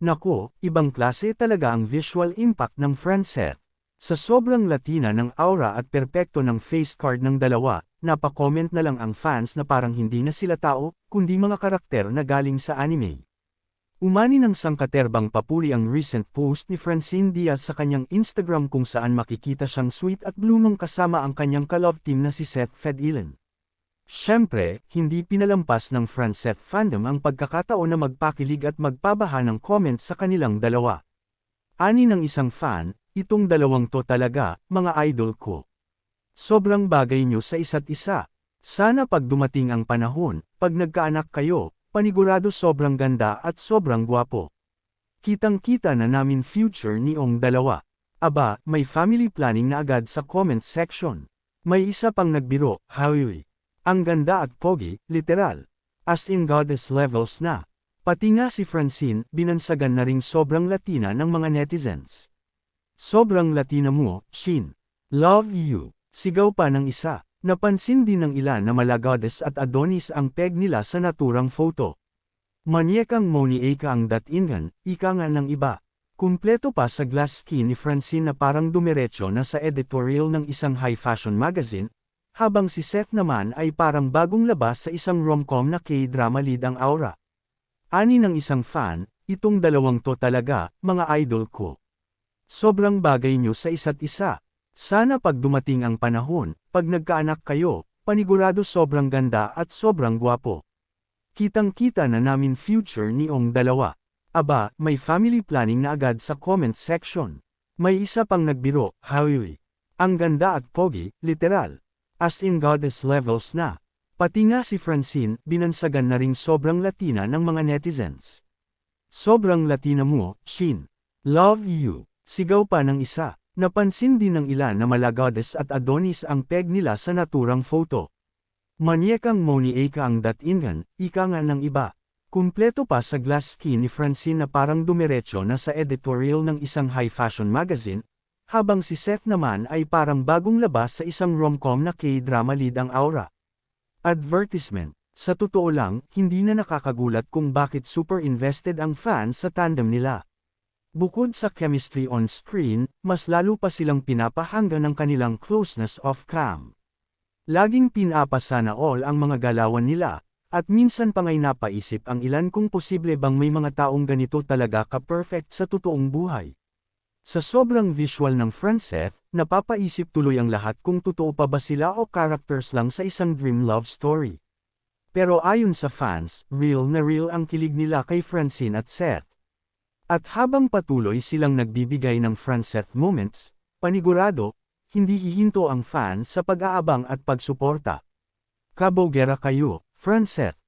Nako, ibang klase talaga ang visual impact ng Francet. Sa sobrang latina ng aura at perpekto ng face card ng dalawa, napacomment na lang ang fans na parang hindi na sila tao, kundi mga karakter na galing sa anime. Umani ng sangkaterbang papuri ang recent post ni Francine Diaz sa kanyang Instagram kung saan makikita siyang sweet at blumong kasama ang kanyang kalove team na si Seth Fedilen. Siyempre, hindi pinalampas ng Francet fandom ang pagkakataon na magpakilig at magpabaha ng comment sa kanilang dalawa. Ani ng isang fan, Itong dalawang to talaga, mga idol ko. Sobrang bagay nyo sa isa't isa. Sana pag dumating ang panahon, pag nagkaanak kayo, panigurado sobrang ganda at sobrang gwapo. Kitang-kita na namin future ni Ong dalawa. Aba, may family planning na agad sa comment section. May isa pang nagbiro, Howie. Ang ganda at pogi, literal. As in goddess levels na. Pati nga si Francine, binansagan na ring sobrang Latina ng mga netizens. Sobrang Latina mo, Shin. Love you. Sigaw pa ng isa. Napansin din ng ilan na malagodes at Adonis ang peg nila sa naturang photo. Manyekang Monieka ang datingan, ika nga ng iba. Kumpleto pa sa glass skin ni Francine na parang dumiretso na sa editorial ng isang high fashion magazine, habang si Seth naman ay parang bagong labas sa isang rom-com na K-drama lead ang aura. Ani ng isang fan, itong dalawang to talaga, mga idol ko. Sobrang bagay nyo sa isa't isa. Sana pag dumating ang panahon, pag nagkaanak kayo, panigurado sobrang ganda at sobrang gwapo. Kitang-kita na namin future ni Ong dalawa. Aba, may family planning na agad sa comment section. May isa pang nagbiro, Howie. Ang ganda at pogi, literal. As in goddess levels na. Pati nga si Francine, binansagan na ring sobrang Latina ng mga netizens. Sobrang Latina mo, Shin. Love you. Sigaw pa ng isa. Napansin din ng ilan na Malagodes at Adonis ang peg nila sa naturang photo. Manyekang Monieka ang datingan, ika nga ng iba. Kumpleto pa sa glass skin ni Francine na parang dumiretso na sa editorial ng isang high fashion magazine, habang si Seth naman ay parang bagong labas sa isang rom-com na K-drama lead ang aura. Advertisement Sa totoo lang, hindi na nakakagulat kung bakit super invested ang fans sa tandem nila. Bukod sa chemistry on screen, mas lalo pa silang pinapahanga ng kanilang closeness off-cam. Laging pinapasa na all ang mga galawan nila, at minsan pa ngay napaisip ang ilan kung posible bang may mga taong ganito talaga ka-perfect sa totoong buhay. Sa sobrang visual ng Franceth, napapaisip tuloy ang lahat kung totoo pa ba sila o characters lang sa isang dream love story. Pero ayon sa fans, real na real ang kilig nila kay Francine at Seth. At habang patuloy silang nagbibigay ng Franceth moments, panigurado, hindi hihinto ang fan sa pag-aabang at pagsuporta. Kabogera kayo, Franceth.